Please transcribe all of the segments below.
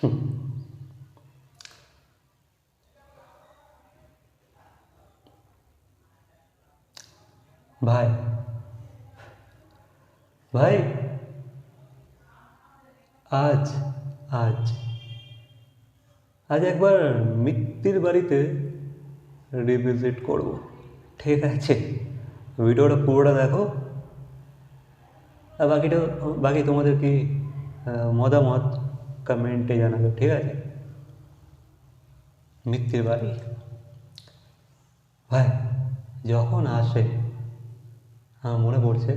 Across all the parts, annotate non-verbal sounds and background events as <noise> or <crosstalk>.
<laughs> ভাই। ভাই। আজ আজ। আজ একবার মিত্তির বাড়িতে রিভিজিট করব। ঠিক আছে। ভিডিওটা পুরোটা দেখো। আর বাকিটা, বাকি তোমাদের কি মতামত? কমেন্টে জানাবে ঠিক আছে মিত্তির বাড়ি ভাই যখন আসে আমার মনে পড়ছে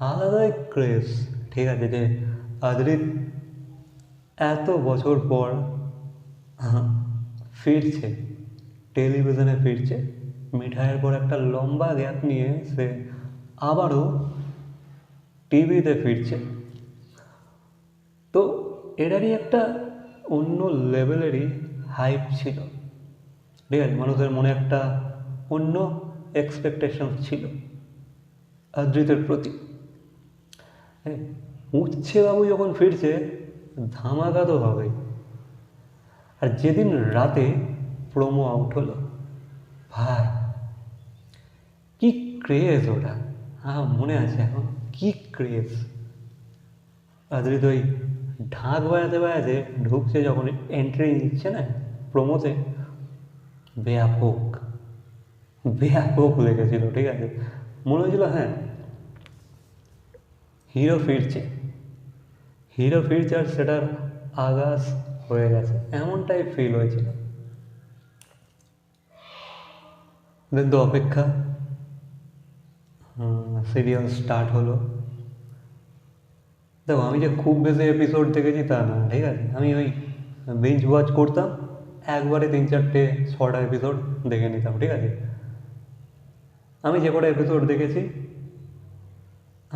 আলাদাই ক্রেজ ঠিক আছে যে আদরিত এত বছর পর ফিরছে টেলিভিশনে ফিরছে মিঠাইয়ের পর একটা লম্বা গ্যাপ নিয়ে সে আবারও টিভিতে ফিরছে তো এটারই একটা অন্য লেভেলেরই হাইপ ছিল। আছে? মানুষের মনে একটা অন্য এক্সপেকটেশন ছিল। আদ্রিতের প্রতি। হ্যাঁ? উচ্ছে বাবু যখন ফিরছে, ধামাকা তো আর যেদিন রাতে প্রোমো আউট হলো, ভাই, কি ক্রেজ ওটা। হ্যাঁ মনে আছে এখন। কি ক্রেজ আদ্রিত ওই ঢাক বাজাতে বাজাতে ঢুকছে যখন এন্ট্রি নিচ্ছে না প্রোমোতে ব্যাপক ব্যাপক লেগেছিল, ঠিক আছে? মনে হয়েছিল হ্যাঁ হিরো ফিরছে। হিরো ফিরছে আর সেটার আগাস হয়ে গেছে। এমনটাই ফিল হয়েছিল। দেন তো অপেক্ষা সিরিয়াল স্টার্ট হলো। দেখো, আমি যে খুব বেশি এপিসোড দেখেছি তা না, ঠিক আছে? আমি ওই বেঞ্চ ওয়াচ করতাম, একবারে তিন চারটে, ছটা এপিসোড দেখে নিতাম, ঠিক আছে? আমি যে কটা এপিসোড দেখেছি,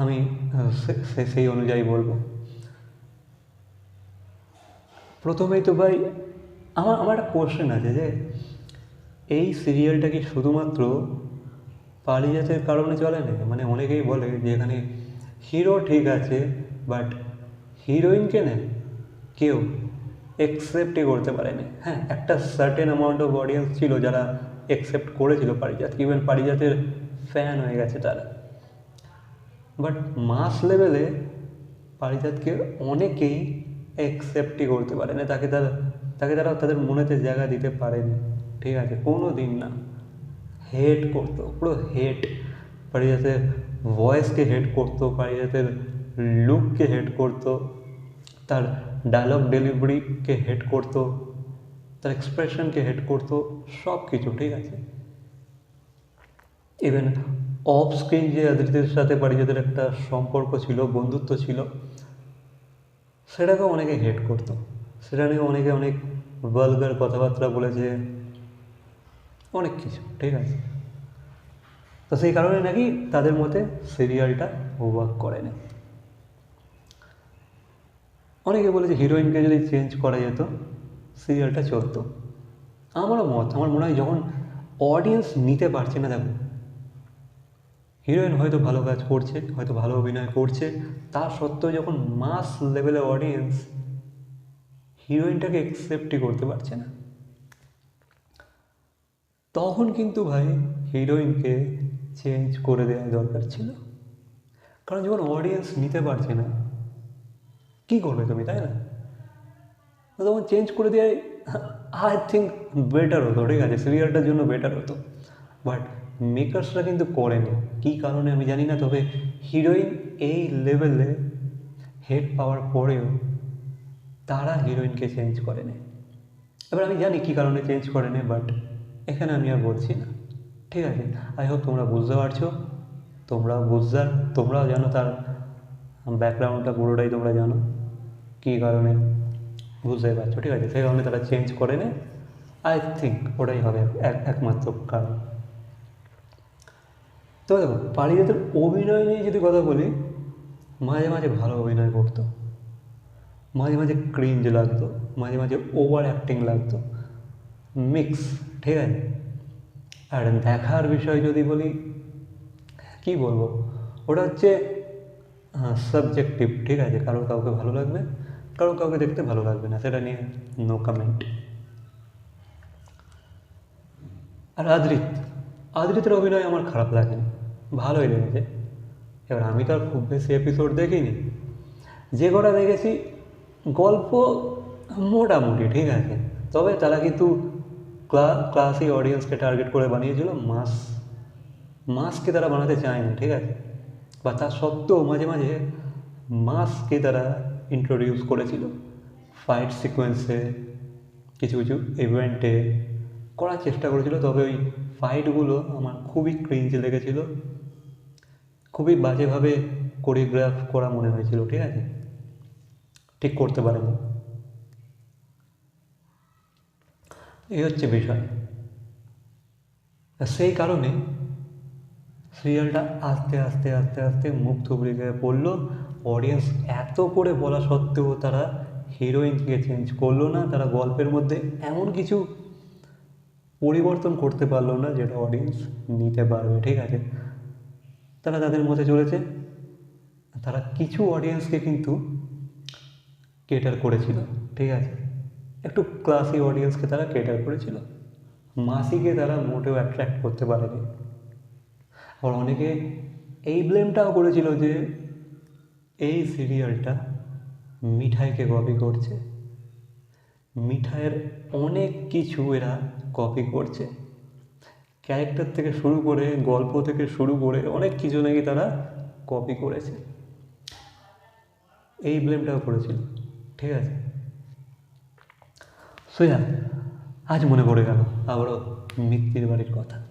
আমি সেই অনুযায়ী বলব। প্রথমেই তো ভাই, আমার আমার একটা কোশ্চেন আছে যে, এই সিরিয়ালটা কি শুধুমাত্র পারিজাতের কারণে চলে না মানে অনেকেই বলে যে এখানে হিরো ঠিক আছে বাট হিরোইনকে না, কেউ একসেপ্টই করতে পারেনি। হ্যাঁ একটা সার্টেন অ্যামাউন্ট অফ অডিয়েন্স ছিল যারা একসেপ্ট করেছিল পারিজাত ইভেন পারিজাতের ফ্যান হয়ে গেছে তারা। বাট মাস লেভেলে পারিজাতকে অনেকেই অ্যাকসেপ্টই করতে পারে না তাকে তারা তাকে তারা তাদের মনেতে জায়গা দিতে পারেনি। ঠিক আছে কোনো দিন না। হেট করতো, পুরো হেট পারিজাতের ভয়েসকে হেট করতো, পারিজাতের লুককে হেড করতো, তার ডায়লগ ডেলিভারিকে হেড করতো, তার এক্সপ্রেশনকে হেড করতো সব কিছু ঠিক আছে? ইভেন অফ স্ক্রিন যে আদিত্যের সাথে পারিজাতের একটা সম্পর্ক ছিল, বন্ধুত্ব ছিল সেটাকে অনেকে হেড করতো। সেটা নিয়ে অনেকে অনেক ভালগার কথাবার্তা বলেছে, অনেক কিছু, ঠিক আছে? তো সেই কারণে নাকি তাদের মতে সিরিয়ালটা ওয়ার্ক করে অনেকে বলেছে হিরোইনকে যদি চেঞ্জ করা যেত সিরিয়ালটা চলতো। আমারও মত, আমার মনে হয় যখন অডিয়েন্স নিতে পারছে না, দেখো হিরোইন হয়তো ভালো কাজ করছে, হয়তো ভালো অভিনয় করছে, তা সত্ত্বেও যখন মাস লেভেলের অডিয়েন্স হিরোইনটাকে অ্যাকসেপ্টই করতে পারছে না, তখন কিন্তু ভাই হিরোইনকে চেঞ্জ করে দেওয়া দরকার ছিল। কারণ যখন অডিয়েন্স নিতে পারছে না কী করবে তুমি, তাই না? তো তখন চেঞ্জ করে দেওয়াই আই থিঙ্ক বেটার হতো, ঠিক আছে? সিরিয়ালটার জন্য বেটার হতো। বাট মেকার্সরা কিন্তু করেনি। কী কারণে আমি জানি না, তবে হিরোইন এই লেভেলে হেড পাওয়ার পরেও তারা হিরোইনকে চেঞ্জ করেনি। এবার আমি জানি কী কারণে চেঞ্জ করেনি বাট এখানে আমি আর বলছি না। ঠিক আছে? আই হোপ তোমরা বুঝতে পারছ। তোমরা বুঝতে তোমরাও জানো তার ব্যাকগ্রাউন্ডটা পুরোটাই তোমরা জানো। কী কারণে? বুঝতে পারছ, ঠিক আছে? সেই কারণে তারা চেঞ্জ করে নেয় আই থিঙ্ক ওটাই হবে একমাত্র কারণ। তো দেখো, পারিজাতের অভিনয় নিয়ে যদি কথা বলি, মাঝে মাঝে ভালো অভিনয় করতো। মাঝে মাঝে ক্রিঞ্জ লাগতো, মাঝে মাঝে ওভার অ্যাক্টিং লাগতো। মিক্স ঠিক আছে? আর দেখার বিষয় যদি বলি, কি বলব? ওটা হচ্ছে সাবজেক্টিভ ঠিক আছে? কারও কাউকে ভালো লাগবে কারও কাউকে দেখতে ভালো লাগবে না, সেটা নিয়ে নো কমেন্ট আর আদ্রিত, আদ্রিতের অভিনয় আমার খারাপ লাগেনি, ভালোই লেগেছে। এবার আমি তো আর খুব বেশি এপিসোড দেখিনি। যে কটা দেখেছি, গল্প মোটামুটি ঠিক আছে, তবে তারা কিন্তু ক্লা ক্লাসি অডিয়েন্সকে টার্গেট করে বানিয়েছিল, মাস, মাসকে তারা বানাতে চায়নি, ঠিক আছে? বা তার সত্ত্বেও মাঝে মাঝে মাসকে তারা ইন্ট্রোডিউস করেছিল। ফাইট সিকোয়েন্সে কিছু কিছু ইভেন্টে করার চেষ্টা করেছিল। তবে ওই ফাইটগুলো আমার খুবই ক্রিঞ্জ লেগেছিল। খুবই বাজেভাবে কোরিওগ্রাফ করা মনে হয়েছিল, ঠিক আছে? ঠিক করতে পারেনি। এই হচ্ছে বিষয়। সেই কারণে সিরিয়ালটা আস্তে আস্তে আস্তে আস্তে মুখ থুবড়ে গিয়ে পড়ল। অডিয়েন্স এত করে বলা সত্ত্বেও তারা হিরোইনকে চেঞ্জ করল না, তারা গল্পের মধ্যে এমন কিছু পরিবর্তন করতে পারল না যেটা অডিয়েন্স নিতে পারবে, ঠিক আছে? তারা তাদের মধ্যে চলেছে, তারা কিছু অডিয়েন্সকে কিন্তু কেটার করেছিল, ঠিক আছে? একটু ক্লাসি অডিয়েন্সকে তারা কেটার করেছিল। মাসিকে তারা মোটেও অ্যাট্রাক্ট করতে পারেনি। আবার অনেকে এই ব্লেমটাও করেছিল যে এই সিরিয়ালটা মিঠাইকে কপি করছে। মিঠাইয়ের অনেক কিছু এরা কপি করছে। ক্যারেক্টার থেকে শুরু করে, গল্প থেকে শুরু করে অনেক কিছু নাকি তারা কপি করেছে। এই ব্লেমটাও করেছিল, ঠিক আছে? সোজা, আজ মনে পড়ে গেল আবারও মিত্তির বাড়ির কথা কি-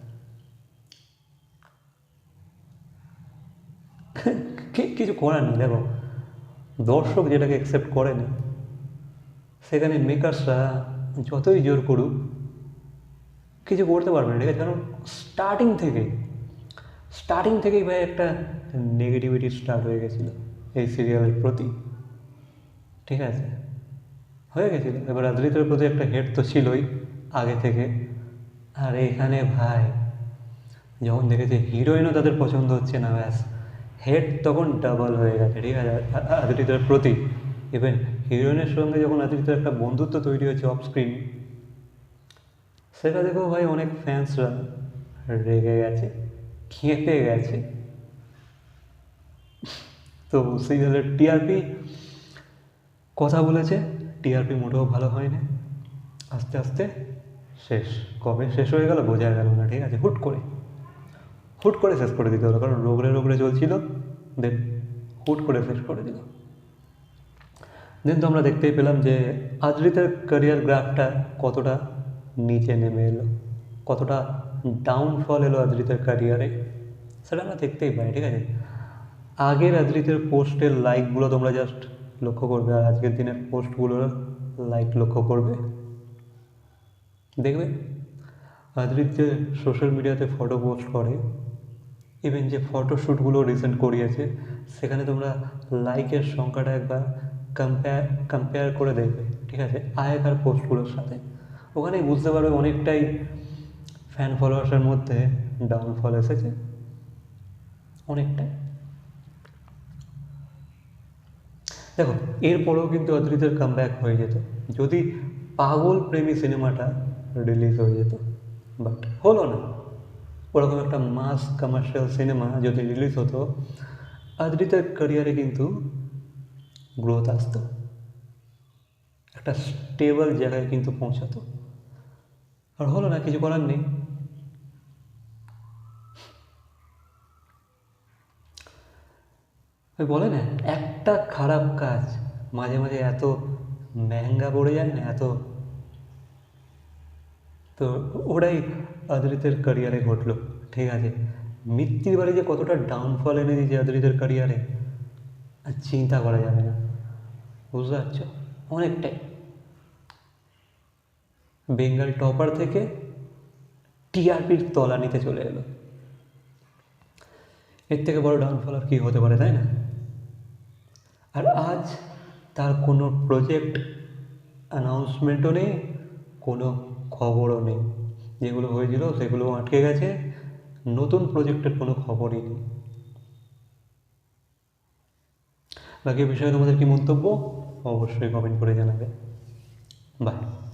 <laughs> কিছু করার নেই দেখো, দর্শক যেটাকে অ্যাকসেপ্ট করেনি সেখানে মেকার্সরা যতই জোর করুক, কিছু করতে পারবে না। ঠিক আছে? কারণ স্টার্টিং থেকে স্টার্টিং থেকেই ভাই একটা নেগেটিভিটি স্টার্ট হয়ে গেছিল এই সিরিয়ালের প্রতি। ঠিক আছে? হয়ে গেছিল। এবার আদ্রিতের প্রতি একটা হেড তো ছিলই আগে থেকে। আর এখানে ভাই, যখন দেখেছে হিরোইনও তাদের পছন্দ হচ্ছে না, ব্যাস। হেড তখন ডাবল হয়ে গেছে, ঠিক আছে? আ- আ- প্রতি ইভেন হিরোইনের সঙ্গে যখন আদ্রিতের একটা বন্ধুত্ব তৈরি হয়েছে অফ স্ক্রিন সেটা দেখেও ভাই অনেক ফ্যান্সরা রেগে গেছে খেপে গেছে। তো সেই সিরিয়ালের টিআরপি কথা বলেছে টিআরপি মোটেও ভালো হয়নি। আস্তে আস্তে শেষ, কবে শেষ হয়ে গেল বোঝা গেল না, ঠিক আছে? হুট করে। হুট করে শেষ করে দিতে হলো, কারণ রোগড়ে রোগড়ে চলছিল দেন হুট করে শেষ করে দিল। দেন তো আমরা দেখতেই পেলাম যে আদ্রিতের ক্যারিয়ার গ্রাফটা কতটা নিচে নেমে এলো, কতটা ডাউনফল এলো আদ্রিতের ক্যারিয়ারে সেটা আমরা দেখতেই পাই, ঠিক আছে? আগের আদ্রিতের পোস্টের লাইকগুলো তোমরা জাস্ট লক্ষ্য করবে, আর আজকের দিনের পোস্টগুলোর লাইক লক্ষ্য করবে। দেখবে? আদ্রিত যে সোশ্যাল মিডিয়াতে ফটো পোস্ট করে ইভেন যে ফটোশ্যুটগুলো রিসেন্ট করিয়েছে, সেখানে তোমরা লাইকের সংখ্যাটা একবার কম্পেয়ার কম্পেয়ার করে দেখবে, ঠিক আছে? আগেকার পোস্টগুলোর সাথে। ওখানেই বুঝতে পারবে অনেকটাই ফ্যান ফলোয়ার্সের মধ্যে ডাউনফল এসেছে। অনেকটাই। দেখো, এরপরেও কিন্তু অদ্রিতের কামব্যাক হয়ে যেত। যদি পাগল প্রেমী সিনেমাটা রিলিজ হয়ে যেত বাট হলো না। ওরকম একটা মাস কমার্শিয়াল সিনেমা যদি রিলিজ হতো, আদ্রিতের ক্যারিয়ারে কিন্তু গ্রোথ আসতো। একটা স্টেবল জায়গায় কিন্তু পৌঁছাতো। আর হলো না, কিছু করার নেই। বলে না, একটা খারাপ কাজ, মাঝে মাঝে এত মেহেঙ্গা পড়ে যায় না, এত তো ওটাই আদরিতের ক্যারিয়ারে ঘটলো, ঠিক আছে? মৃত্যুর বাড়ি যে কতটা ডাউনফল এনে দিয়েছে আদরিতের ক্যারিয়ারে আর চিন্তা করা যাবে না, বুঝতে পারছ? অনেকটাই। বেঙ্গল টপার থেকে টিআরপির তলা নিতে চলে এলো। এর থেকে বড় ডাউনফল আর কী হতে পারে, তাই না? আর আজ তার কোনো প্রজেক্ট অ্যানাউন্সমেন্টও নেই, কোনো খবরও নেই। যেগুলো হয়েছিল সেগুলো আটকে গেছে। নতুন প্রজেক্টের কোনো খবরই নেই। বাকি বিষয়ে তোমাদের কি মন্তব্য? অবশ্যই কমেন্ট করে জানাবে। বাই